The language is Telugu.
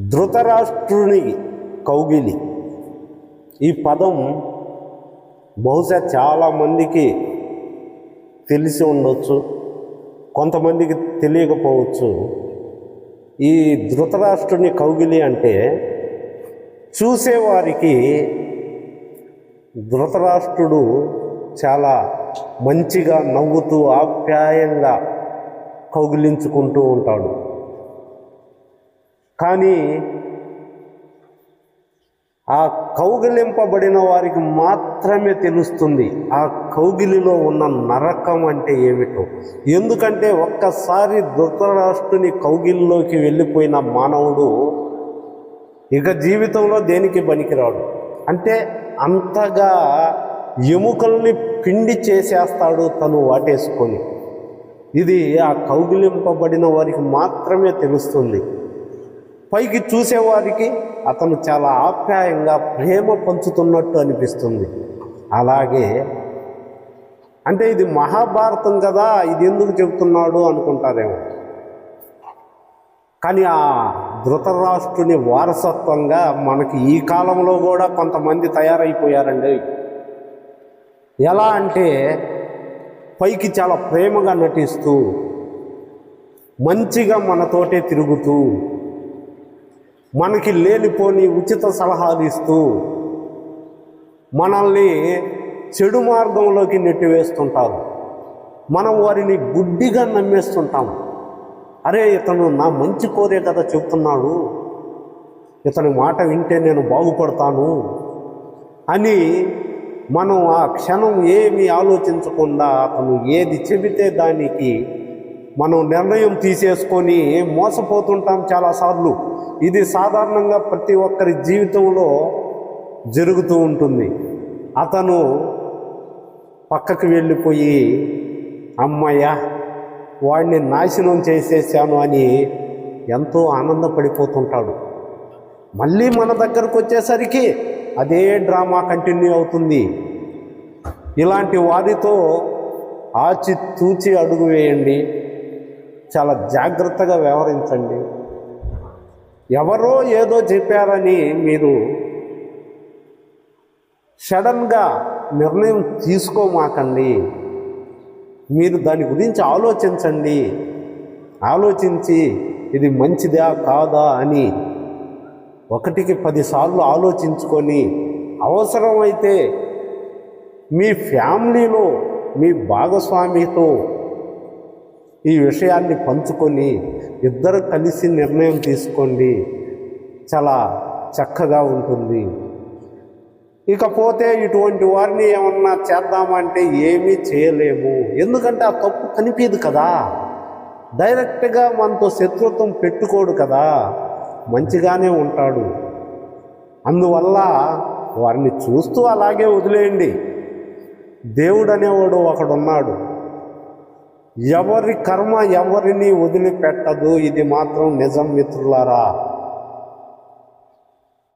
ధృతరాష్ట్రుని కౌగిలి. ఈ పదం బహుశా చాలామందికి తెలిసి ఉండొచ్చు కొంతమందికి తెలియకపోవచ్చు. ఈ ధృతరాష్ట్రుని కౌగిలి అంటే చూసేవారికి ధృతరాష్ట్రుడు చాలా మంచిగా నవ్వుతూ ఆప్యాయంగా కౌగిలించుకుంటూ ఉంటాడు. కానీ ఆ కౌగిలింపబడిన వారికి మాత్రమే తెలుస్తుంది ఆ కౌగిలిలో ఉన్న నరకం అంటే ఏమిటో. ఎందుకంటే ఒక్కసారి ధృతరాష్ట్రుని కౌగిలిలోకి వెళ్ళిపోయిన మానవుడు ఇక జీవితంలో దేనికి పనికిరాడు? అంటే అంతగా ఎముకల్ని పిండి చేసేస్తాడు తను వాటేసుకొని. ఇది ఆ కౌగిలింపబడిన వారికి మాత్రమే తెలుస్తుంది. పైకి చూసేవారికి అతను చాలా ఆప్యాయంగా ప్రేమ పంచుతున్నట్టు అనిపిస్తుంది. అలాగే అంటే ఇది మహాభారతం కదా ఇది ఎందుకు చెబుతున్నాడు అనుకుంటారేమో. కానీ ఆ ధృతరాష్ట్రుని వారసత్వంగా మనకి ఈ కాలంలో కూడా కొంతమంది తయారైపోయారండి. ఎలా అంటే పైకి చాలా ప్రేమగా నటిస్తూ మంచిగా మనతోటే తిరుగుతూ మనకి లేనిపోని ఉచిత సలహాలు ఇస్తూ మనల్ని చెడు మార్గంలోకి నెట్టివేస్తుంటారు. మనం వారిని గుడ్డిగా నమ్మేస్తుంటాం. అరే ఇతను నా మంచి కోరే కదా చెప్తున్నాడు. ఇతని మాట వింటే నేను బాగుపడతాను అని మనం ఆ క్షణం ఏమి ఆలోచించకుండా అతను ఏది చెబితే దానికి మనం నిర్ణయం తీసేసుకొని మోసపోతుంటాం చాలాసార్లు. ఇది సాధారణంగా ప్రతి ఒక్కరి జీవితంలో జరుగుతూ ఉంటుంది. అతను పక్కకు వెళ్ళిపోయి అమ్మయ్య వాడిని నాశనం చేసేసాను అని ఎంతో ఆనందపడిపోతుంటాడు. మళ్ళీ మన దగ్గరకు వచ్చేసరికి అదే డ్రామా కంటిన్యూ అవుతుంది. ఇలాంటి వారితో ఆచి తూచి అడుగు వేయండి. చాలా జాగ్రత్తగా వ్యవహరించండి. ఎవరో ఏదో చెప్పారని మీరు సడన్గా నిర్ణయం తీసుకోమాకండి. మీరు దాని గురించి ఆలోచించండి. ఆలోచించి ఇది మంచిదా కాదా అని ఒకటికి పదిసార్లు ఆలోచించుకొని అవసరమైతే మీ ఫ్యామిలీలో మీ భాగస్వామితో ఈ విషయాన్ని పంచుకొని ఇద్దరు కలిసి నిర్ణయం తీసుకోండి. చాలా చక్కగా ఉంటుంది. ఇకపోతే ఇటువంటి వారిని ఏమన్నా చేద్దామంటే ఏమీ చేయలేము. ఎందుకంటే ఆ తప్పు కనిపించదు కదా. డైరెక్ట్గా మనతో శత్రుత్వం పెట్టుకోడు కదా. మంచిగానే ఉంటాడు. అందువల్ల వారిని చూస్తూ అలాగే వదిలేయండి. దేవుడు అనేవాడు ఒకడున్నాడు. ఎవరి కర్మ ఎవరిని వదిలిపెట్టదు ఇది మాత్రం నిజం మిత్రులారా.